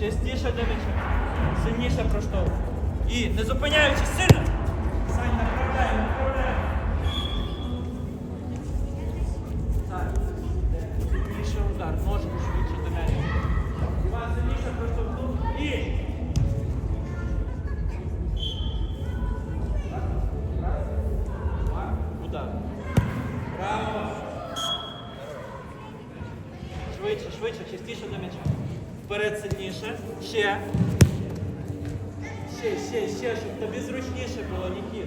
Частіше до м'яча. Сильніше проштовхуй. І не зупиняючись сильно. Швидше, швидше, частіше до м'яча. Вперед сильніше. Ще. Ще, ще, ще, щоб тобі зручніше було, Нікіт.